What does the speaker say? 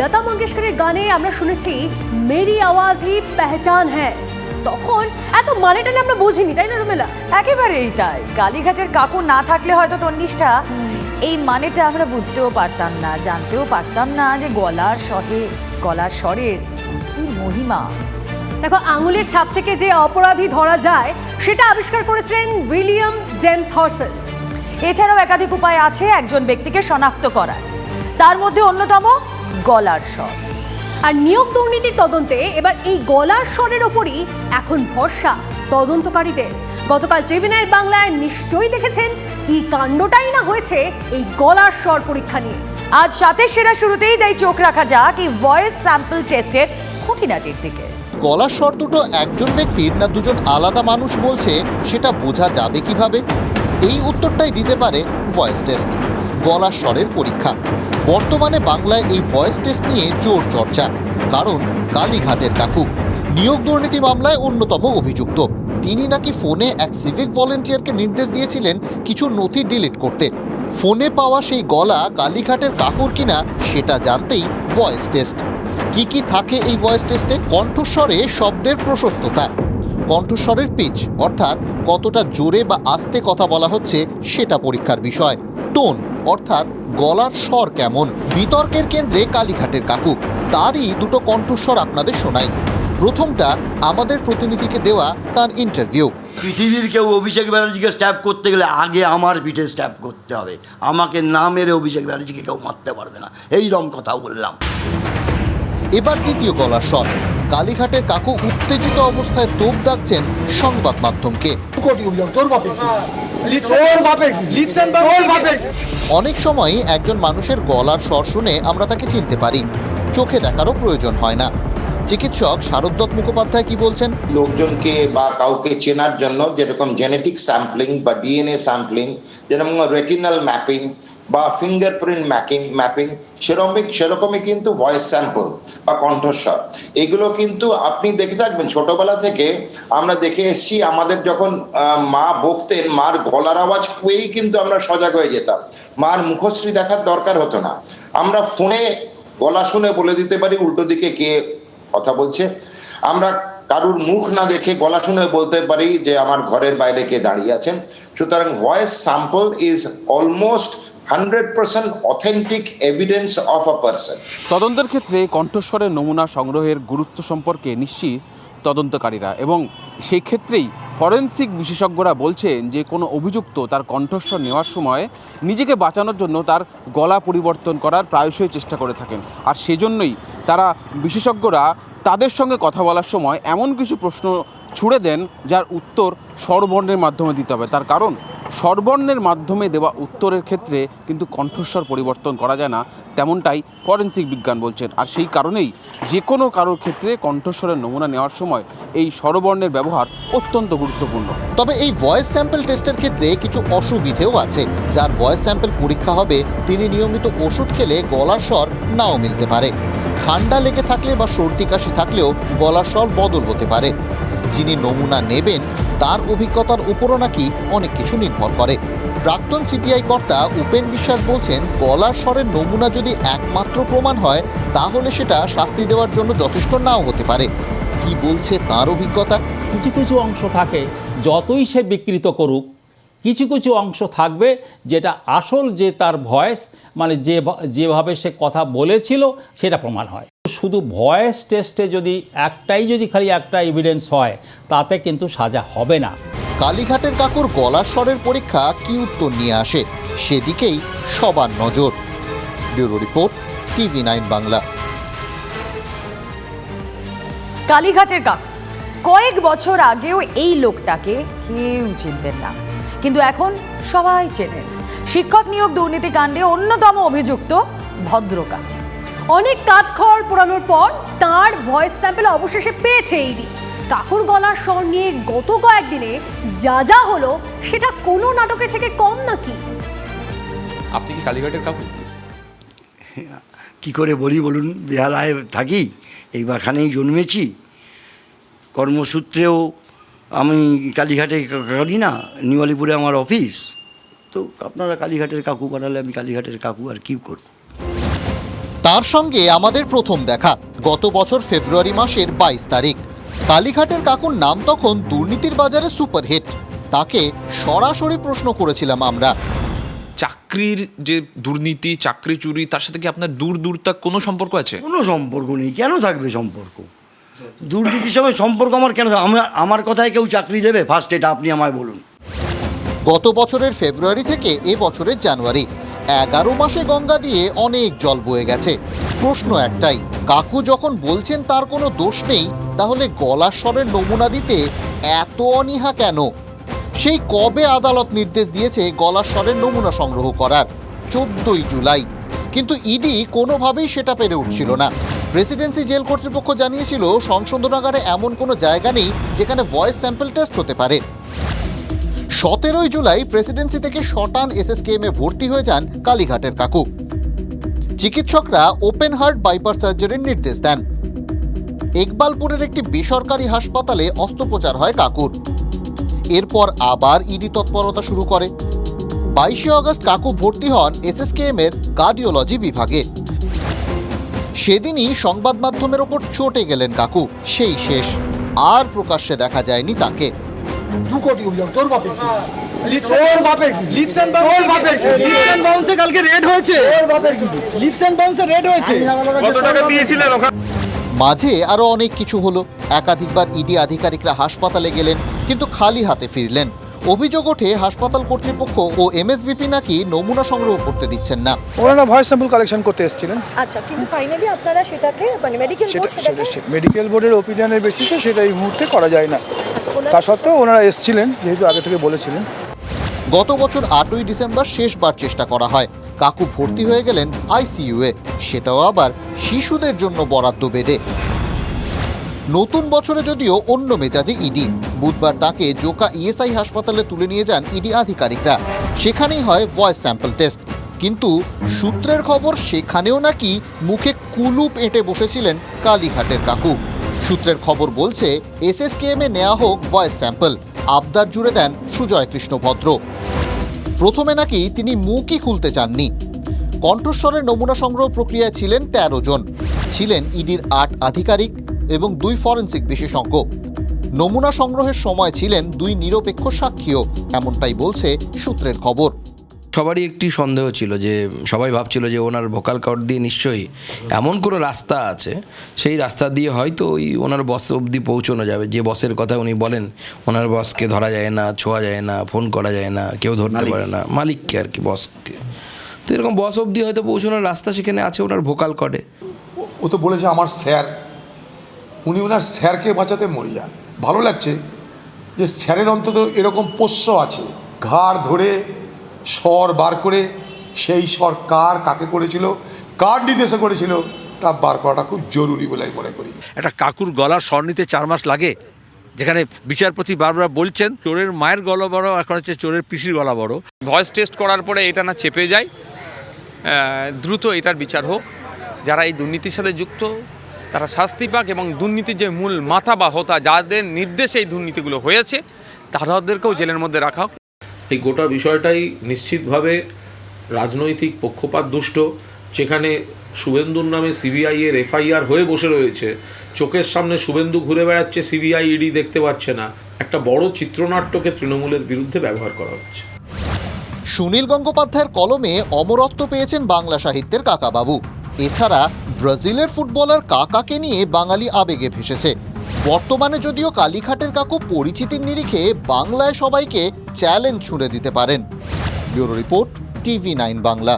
লতা মঙ্গেশকরের গানে আমরা শুনেছি মেরি আওয়াজ হি পেহচান হ্যায়। তখন এত মানে টানে আমরা বুঝিনি তাই না রুমেলা? একেবারেই তাই। কালীঘাটের কাকু না থাকলে হয়তো তন্নিষ্ঠা এই মানেটা আমরা বুঝতেও পারতাম না জানতেও পারতাম না যে গলার স্বরে গলার স্বরের কি মহিমা। দেখো আঙুলের ছাপ থেকে যে অপরাধী ধরা যায় সেটা আবিষ্কার করেছেন উইলিয়াম জেমস হর্সেল। এছাড়াও একাধিক উপায় আছে একজন ব্যক্তিকে শনাক্ত করার। তার মধ্যে অন্যতম গলার স্বর। আর নিয়োগ দুর্নীতির তদন্তে এবার এই গলার স্বরের ওপরই এখন ভরসা তদন্তকারীদের। গতকাল টিভি বাংলায় নিশ্চয়ই দেখেছেন কি কাণ্ডটাই না হয়েছে এই গলার স্বর পরীক্ষা নিয়ে। আজ সাথে সেরা শুরুতেই দেয় চোখ রাখা যাক এই ভয়েস স্যাম্পল টেস্টের খুঁটিনাটির দিকে। গলার স্বর দুটো একজন ব্যক্তির না দুজন আলাদা মানুষ বলছে সেটা বোঝা যাবে কীভাবে? এই উত্তরটাই দিতে পারে ভয়েস টেস্ট। গলার স্বরের পরীক্ষা। বর্তমানে বাংলায় এই ভয়েস টেস্ট নিয়ে জোর চর্চা, কারণ কালীঘাটের কাকু। নিয়োগ দুর্নীতি মামলায় অন্যতম অভিযুক্ত। তিনি নাকি ফোনে এক সিভিক ভলেন্টিয়ারকে নির্দেশ দিয়েছিলেন কিছু নথি ডিলিট করতে। ফোনে পাওয়া সেই গলা কালীঘাটের কাকুর কিনা সেটা জানতেই ভয়েস টেস্ট কি কি থাকে এই ভয়েস টেস্টে কণ্ঠস্বরে শব্দের প্রশস্ততা। কণ্ঠস্বরের পিচ অর্থাৎ কতটা জোরে বা আস্তে কথা বলা হচ্ছে সেটা পরীক্ষার বিষয়। টোন অর্থাৎ গলার স্বর কেমন? বিতর্কের কেন্দ্রে কালীঘাটের কাকু। তারই দুটো কণ্ঠস্বর আপনাদের শোনাই। প্রথমটা আমাদের প্রতিনিধিকে দেওয়া তার ইন্টারভিউ পৃথিবীর কেউ অভিষেক ব্যানার্জিকে স্ট্যাপ করতে গেলে আগে আমার পিঠে স্ট্যাপ করতে হবে। আমাকে না মেরে অভিষেক ব্যানার্জিকে কেউ মারতে পারবে না। এই রকম কথা বললাম। এবার দ্বিতীয় গলার স্বর। কালীঘাটের কাকু উত্তেজিত অবস্থায় তোপ দাগছেন সংবাদ মাধ্যমকে। অনেক সময়ই একজন মানুষের গলার স্বর শুনে আমরা তাকে চিনতে পারি। চোখে দেখারও প্রয়োজন হয় না। চিকিৎসক শারদত্ত মুখোপাধ্যায় কি বলছেন? লোকজনকে বা কাউকে চেনার জন্য যেরকম জেনেটিক স্যাম্পলিং বা ডিএনএ স্যাম্পলিং যেরকম রেটিনাল ম্যাপিং বা ফিঙ্গারপ্রিন্ট ম্যাকিং ম্যাপিং সেরকমই সেরকমই কিন্তু ভয়েস স্যাম্পল বা কণ্ঠস্বর। এগুলো কিন্তু আপনি দেখে থাকবেন। ছোটবেলা থেকে আমরা দেখে এসেছি, আমাদের যখন মা বকতেন, মার গলার আওয়াজ পেয়েই কিন্তু আমরা সজাগ হয়ে যেতাম। মার মুখশ্রী দেখার দরকার হতো না। আমরা ফোনে গলা শুনে বলে দিতে পারি, উল্টো দিকে কে কথা বলছে। আমরা কারুর মুখ না দেখে গলা শুনে বলতে পারি যে, আমার ঘরের বাইরে কে দাঁড়িয়ে আছেন? সুতরাং voice sample is almost hundred percent authentic evidence of a তদন্তের ক্ষেত্রে কণ্ঠস্বরের নমুনা সংগ্রহের গুরুত্ব সম্পর্কে নিশ্চিত তদন্তকারীরা এবং সেই ক্ষেত্রেই ফরেনসিক বিশেষজ্ঞরা বলছেন যে কোনো অভিযুক্ত তার কণ্ঠস্বর নেওয়ার সময় নিজেকে বাঁচানোর জন্য তার গলা পরিবর্তন করার প্রায়শই চেষ্টা করে থাকেন। আর সেজন্যই তারা বিশেষজ্ঞরা তাদের সঙ্গে কথা বলার সময় এমন কিছু প্রশ্ন ছুড়ে দেন যার উত্তর স্বরবর্ণের মাধ্যমে দিতে হবে। তার কারণ স্বরবর্ণের মাধ্যমে দেওয়া উত্তরের ক্ষেত্রে কিন্তু কণ্ঠস্বর পরিবর্তন করা যায় না, তেমনটাই ফরেন্সিক বিজ্ঞান বলছেন। আর সেই কারণেই যে কোনো কারোর ক্ষেত্রে কণ্ঠস্বরের নমুনা নেওয়ার সময় এই স্বরবর্ণের ব্যবহার অত্যন্ত গুরুত্বপূর্ণ। তবে এই ভয়েস স্যাম্পল টেস্টের ক্ষেত্রে কিছু অসুবিধেও আছে, যার ভয়েস স্যাম্পল পরীক্ষা হবে, তিনি নিয়মিত ওষুধ খেলে গলার স্বর নাও মিলতে পারে। ঠান্ডা লেগে থাকলে বা সর্দি কাশি থাকলেও গলার স্বর বদল হতে পারে। যিনি নমুনা নেবেন তার অভিজ্ঞতার উপরও নাকি অনেক কিছু নির্ভর করে। প্রাক্তন সিপিআই কর্তা উপেন বিশ্বাস বলছেন, গলার স্বরের নমুনা যদি একমাত্র প্রমাণ হয়, তাহলে সেটা শাস্তি দেওয়ার জন্য যথেষ্ট নাও হতে পারে। কি বলছে তার অভিজ্ঞতা? কিছু কিছু অংশ থাকে যতই সে বিকৃত করুক, কিছু কিছু অংশ থাকবে যেটা আসল যে তার ভয়েস মানে যে যেভাবে সে কথা বলেছিল, সেটা প্রমাণ হয়। শুধু ভয়েস টেস্টে যদি একটাই যদি খালি একটা এভিডেন্স হয় তাতে কিন্তু সাজা হবে না। কালীঘাটের কাকুর গলার স্বরের পরীক্ষা কি উত্তর নিয়ে আসে সেদিকেই সবার নজর। Bureau report TV nine Bangla. কালীঘাটের কাক কয়েক বছর আগেও এই লোকটাকে কেউ চিনতেন না। কিন্তু এখন সবাই চেনেন। শিক্ষক নিয়োগ দুর্নীতি কাণ্ডে অন্যতম অভিযুক্ত ভদ্রকাক। অনেক কাজ খড় পোড়ানোর পর তার ভয়েস স্যাম্পল অবশেষে পেয়েছে এইটি কাকুর গলার স্বর নিয়ে গত কয়েকদিনে যা যা হলো সেটা কোনো নাটকের থেকে কম নাকি? আপনি কি কালীঘাটের কাকু? কি করে বলি বলুন বেহালায় থাকি এইবারখানেই জন্মেছি। কর্মসূত্রেও আমি কালীঘাটে করি না নিউ আলিপুরে আমার অফিস। তো আপনারা কালীঘাটের কাকু বানালে আমি কালীঘাটের কাকু আর কি করব? তার সঙ্গে আমাদের প্রথম দেখা গত বছর ফেব্রুয়ারি মাসের বাইশ তারিখ। কালীঘাটের কাকুর নাম তখন দুর্নীতির বাজারে সুপারহিট তাকে সরাসরি প্রশ্ন করেছিলাম আমরা। চাকরির যে দুর্নীতি চাকরি চুরি তার সাথে কি আপনার দূর দূর তাক কোনো সম্পর্ক আছে? কোনো সম্পর্ক নেই। কেন থাকবে সম্পর্ক? দুর্নীতির সঙ্গে সম্পর্ক আমার কেন আমার আমার কথায় কেউ চাকরি দেবে? ফার্স্ট এটা আপনি আমায় বলুন। গত বছরের ফেব্রুয়ারি থেকে এ বছরের জানুয়ারি। এগারো মাসে গঙ্গা দিয়ে অনেক জল বয়ে গেছে। প্রশ্ন একটাই, কাকু যখন বলছেন তার কোনো দোষ নেই, তাহলে গলার স্বরের নমুনা দিতে এত অনীহা কেন? সেই কবে আদালত নির্দেশ দিয়েছে গলার স্বরের নমুনা সংগ্রহ করার? চোদ্দই জুলাই। কিন্তু ইডি কোনোভাবেই সেটা পেরে উঠছিল না। প্রেসিডেন্সি জেল কর্তৃপক্ষ জানিয়েছিল, সংশোধনাগারে এমন কোনো জায়গা নেই যেখানে ভয়েস স্যাম্পল টেস্ট হতে পারে। সতেরোই জুলাই প্রেসিডেন্সি থেকে শটান এসএসকেএম ভর্তি হয়ে যান কালীঘাটের কাকু। চিকিৎসকরা ওপেন হার্ট বাইপাস সার্জারির নির্দেশ দেন। ইকবালপুরের একটি বেসরকারি হাসপাতালে অস্ত্রোপচার হয় কাকুর। এরপর আবার ইডি তৎপরতা শুরু করে। বাইশে আগস্ট কাকু ভর্তি হন এসএসকেএম এর কার্ডিওলজি বিভাগে। সেদিনই সংবাদ মাধ্যমের ওপর চটে গেলেন কাকু, সেই শেষ। আর প্রকাশ্যে দেখা যায়নি তাকে। দু কোটি অভিযোগ তোর বাপের তোর বাপের কি? লিপস এন্ড তোর বাপের কি? লিপস এন্ড বাউন্সে কালকে রেড হয়েছে। তোর বাপের কি? লিপস এন্ড বাউন্সে রেড হয়েছে। কত টাকা দিয়েছিলেন মাঝে আরও অনেক কিছু হলো। একাধিকবার ইডি আধিকারিকরা হাসপাতালে গেলেন কিন্তু খালি হাতে ফিরলেন। অভিযোগ ওঠে হাসপাতাল কর্তৃপক্ষ ও এমএসবিপি নাকি নমুনা সংগ্রহ করতে দিচ্ছেন না। ওনারা ভয়েস স্যাম্পল কালেকশন করতে এসেছিলেন। আচ্ছা কিন্তু ফাইনালি আপনারা সেটাকে মানে মেডিকেল বোর্ড সেটাকে মেডিকেল বোর্ডের ওপিনিয়নের বেসিসে সেটা এই মুহূর্তে করা যায় না। তা সত্ত্বেও ওনারা এসেছিলেন যেহেতু আগে থেকে বলেছিলেন। গত বছর আটই ডিসেম্বর শেষবার চেষ্টা করা হয়। কাকু ভর্তি হয়ে গেলেন আইসিইউয়ে সেটাও আবার শিশুদের জন্য বরাদ্দ বেডে নতুন বছরে যদিও অন্য মেজাজে ইডি। বুধবার তাকে জোকা ইএসআই হাসপাতালে তুলে নিয়ে যান ইডি আধিকারিকরা। সেখানেই হয় ভয়েস স্যাম্পল টেস্ট। কিন্তু সূত্রের খবর সেখানেও নাকি মুখে কুলুপ এঁটে বসেছিলেন কালীঘাটের কাকু। সূত্রের খবর বলছে, এসএসকেএম নেওয়া হোক ভয়েস স্যাম্পল। আবদার জুড়ে দেন সুজয় কৃষ্ণ ভদ্র প্রথমে নাকি তিনি মুখই খুলতে চাননি। কণ্ঠস্বরের নমুনা সংগ্রহ প্রক্রিয়ায় ছিলেন তেরো জন। ছিলেন ইডির আট আধিকারিক এবং দুই ফরেন্সিক বিশেষজ্ঞ। নমুনা সংগ্রহের সময় ছিলেন দুই নিরপেক্ষ সাক্ষীও, এমনটাই বলছে সূত্রের খবর। সবারই একটি সন্দেহ ছিল যে সবাই ভাবছিল যে ওনার ভোকাল কর্ড দিয়ে নিশ্চয়ই এমন কোনো রাস্তা আছে সেই রাস্তা দিয়ে হয়তো ওই ওনার বস অবধি পৌঁছানো যাবে। যে বসের কথা উনি বলেন ওনার বসকে ধরা যায় না ছোঁয়া যায় না ফোন করা যায় না কেউ ধরতে পারে না মালিককে আর কি বসকে তো এরকম বস অবধি হয়তো পৌঁছানোর রাস্তা সেখানে আছে ওনার ভোকাল কর্ডে ও তো বলেছে আমার স্যার উনি ওনার স্যারকে বাঁচাতে মরে যান। ভালো লাগছে যে স্যারের অন্তত এরকম পোষ্য আছে ঘাড় ধরে স্বর বার করে সেই স্বর কার কাকে করেছিল কার নির্দেশে করেছিল তা বার করাটা খুব জরুরি বলে আমি মনে করি। একটা কাকুর গলার স্বর নিতে চার মাস লাগে যেখানে বিচারপতি বারবার বলছেন চোরের মায়ের গলা বড় এখন হচ্ছে চোরের পিসির গলা বড়। ভয়েস টেস্ট করার পরে এটা না চেপে যায় দ্রুত এটার বিচার হোক। যারা এই দুর্নীতির সাথে যুক্ত তারা শাস্তি পাক এবং দুর্নীতির যে মূল মাথা বা হোতা যাদের নির্দেশে এই দুর্নীতিগুলো হয়েছে তাদেরকেও জেলের মধ্যে রাখা হোক। এই গোটা বিষয়টাই নিশ্চিতভাবে রাজনৈতিক পক্ষপাত দুষ্ট, যেখানে শুভেন্দুর নামে সিবিআই এর এফআইআর হয়ে বসে রয়েছে। চোখের সামনে শুভেন্দু ঘুরে বেড়াচ্ছে সিবিআই ইডি দেখতে পাচ্ছে না। একটা বড় চিত্রনাট্যকে তৃণমূলের বিরুদ্ধে ব্যবহার করা হচ্ছে। সুনীল গঙ্গোপাধ্যায়ের কলমে অমরত্ব পেয়েছেন বাংলা সাহিত্যের কাকাবাবু। এছাড়া ব্রাজিলের ফুটবলার কাকাকে নিয়ে বাঙালি আবেগে ভেসেছে। বর্তমানে যদিও কালীঘাটের কাকু পরিচিতির নিরিখে বাংলায় সবাইকে চ্যালেঞ্জ ছুঁড়ে দিতে পারেন। Bureau report TV nine Bangla.